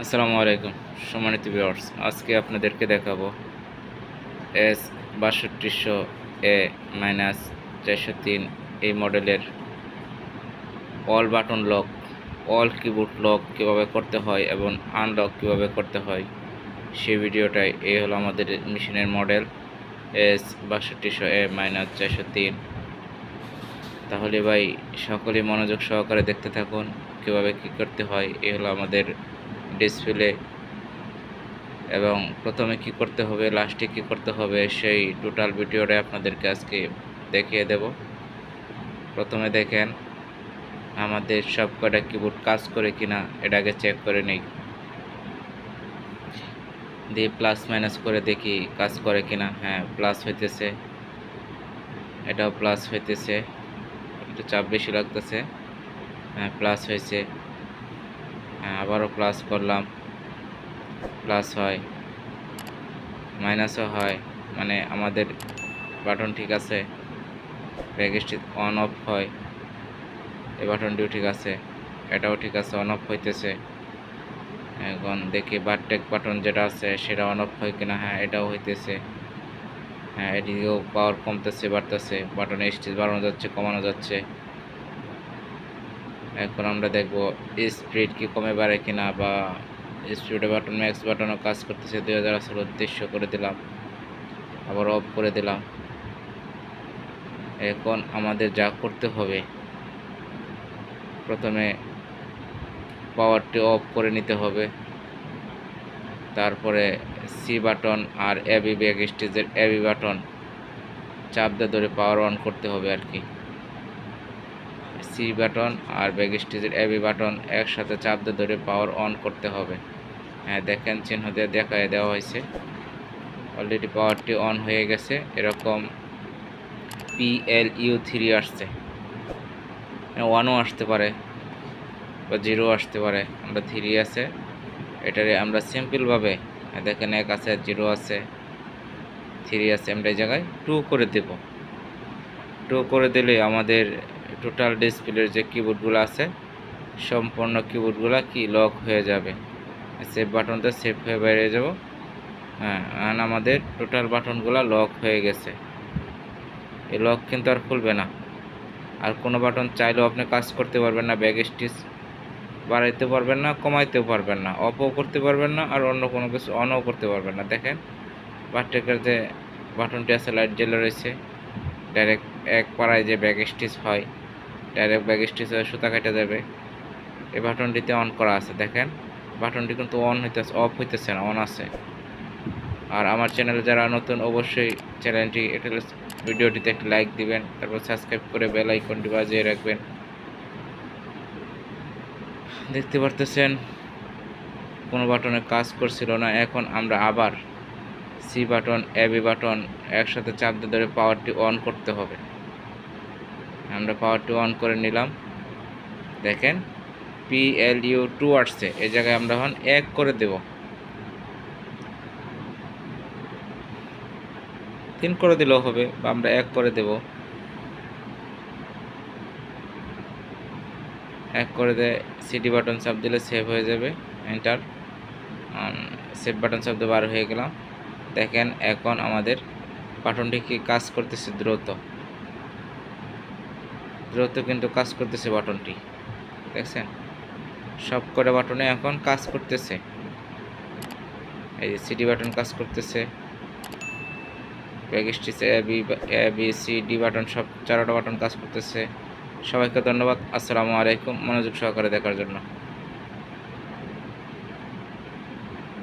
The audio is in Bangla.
আসসালামু আলাইকুম, সম্মানিত ভিউয়ার্স আজকে আপনাদেরকে দেখাবো এস বাষট্টিশো এ মাইনাস চারশো তিন এই মডেলের all button lock all keyboard lock কীভাবে করতে হয় এবং আনলক কীভাবে করতে হয়, সেই ভিডিওটাই এই হলো আমাদের মেশিনের মডেল এস বাষট্টিশো এ মাইনাস চারশো তিন। তাহলে ভাই, সকলেই মনোযোগ সহকারে দেখতে থাকুন কীভাবে কী করতে হয়, এই হলো আমাদের ডিসপ্লে এবং প্রথমে কি করতে হবে লাস্টে কি করতে হবে, সেই টোটাল ভিডিওটা আপনাদেরকে আজকে দেখিয়ে দেব। প্রথমে দেখেন, আমাদের সব কটা কিবোর্ড কাজ করে কিনা, এটা আগে চেক করে নেই। দিয়ে প্লাস মাইনাস করে দেখি কাজ করে কিনা হ্যাঁ প্লাস হইতেছে। এটাও প্লাস হইতেছে, একটু চাপ বেশি লাগতেছে হ্যাঁ প্লাস হয়েছে হ্যাঁ আবারও প্লাস করলাম। প্লাস হয়। মাইনাসও হয়। মানে আমাদের বাটন ঠিক আছে। ব্যাগেজটি অন অফ হয়। এই বাটনটিও ঠিক আছে। এটাও ঠিক আছে অন অফ হইতেছে। এখন দেখি বারটেক বাটন যেটা আছে, সেটা অন অফ হয় কিনা? হ্যাঁ এটাও হইতেছে। হ্যাঁ এদিকেও পাওয়ার কমতেছে, বাড়তেছে। বাটনে স্টিচ বাড়ানো যাচ্ছে, কমানো যাচ্ছে। এখন আমরা দেখব স্পিড কি কমে বাড়ে কিনা বা স্পিড বাটন ম্যাক্স বাটনও কাজ করতেছে দুই হাজার আসলে উদ্দেশ্য করে দিলাম। আবার অফ করে দিলাম। এখন আমাদের যা করতে হবে, প্রথমে পাওয়ারটি অফ করে নিতে হবে। তারপরে সি বাটন আর এবি ব্যাগ স্টেজের এবি বাটন চাপ দিয়ে ধরে পাওয়ার অন করতে হবে আর কি। সি বাটন আর ব্যাগ স্টেজের এবি বাটন একসাথে চাপ দিয়ে ধরে পাওয়ার অন করতে হবে। হ্যাঁ দেখেন চিহ্ন দিয়ে দেখায় দেওয়া হয়েছে। অলরেডি পাওয়ারটি অন হয়ে গেছে। এরকম পিএল ইউ থ্রি আসছে। ওয়ানও আসতে পারে বা জিরো আসতে পারে। আমরা থ্রি আছে। এটারে আমরা সিম্পলভাবে দেখেন এক আছে জিরো আছে থ্রি আছে। আমরা এই জায়গায় টু করে দেব। টু করে দিলে আমাদের টোটাল ডিসপ্লের যে কিবোর্ডগুলো আছে, সম্পূর্ণ কিবোর্ডগুলো কি লক হয়ে যাবে। সেভ বাটনটা সেভ হয়ে বাইরে যাব। হ্যাঁ আর আমাদের টোটাল বাটনগুলো লক হয়ে গেছে। এই লক কিন্তু আর খুলবে না। আর কোনো বাটন চাইলেও আপনি কাজ করতে পারবেন না, ব্যাগ স্টিচ বাড়াইতে পারবেন না, কমাইতেও পারবেন না। অফও করতে পারবেন না, আর অন্য কোনো কিছু অনও করতে পারবেন না। দেখেন বাটটেকের যে বাটনটি আছে লাইট জ্বলে রয়েছে। ডাইরেক্ট এক পাড়ায় যে ব্যাগ স্টিচ হয় ডাইরেক্ট ব্যাগ স্টিচ হয়ে সুতা কেটে যাবে। এই বাটনটিতে অন করা আছে, দেখেন। বাটনটি কিন্তু অন হইতেছে অফ হইতেছে না অন আছে। আর আমার চ্যানেলে যারা নতুন, অবশ্যই চ্যানেলটি একটা ভিডিওটিতে একটি লাইক দিবেন, তারপর সাবস্ক্রাইব করে বেল আইকনটি বাজিয়ে রাখবেন। দেখতে পারতেছেন, কোনো বাটনে কাজ করছিল না। এখন আমরা আবার সি বাটন এবি বাটন একসাথে চাপ দিয়ে ধরে পাওয়ারটি অন করতে হবে। আমরা পাওয়ারটি অন করে নিলাম। দেখেন পিএলইউ টু আসছে এই জায়গায় আমরা এখন এক করে দেব। তিন করে দিলেও হবে, বা আমরা এক করে দেব। এক করে দিয়ে সিটি বাটন চাপ দিলে সেভ হয়ে যাবে এন্টার সেভ বাটন দিয়ে বার হয়ে গেলাম। দেখেন, এখন আমাদের বাটনটি কি কাজ করতেছে দ্রুত। দ্রুত কিন্তু কাজ করতেছে বাটনটি। দেখছেন? সব কটা বাটনে এখন কাজ করতেছে। এই যে সিডি বাটন কাজ করতেছে। Bag A B B C D button সব চারোটা বাটন কাজ করতেছে। সবাইকে ধন্যবাদ। আসসালামু আলাইকুম। মনোযোগ সহকারে দেখার জন্য।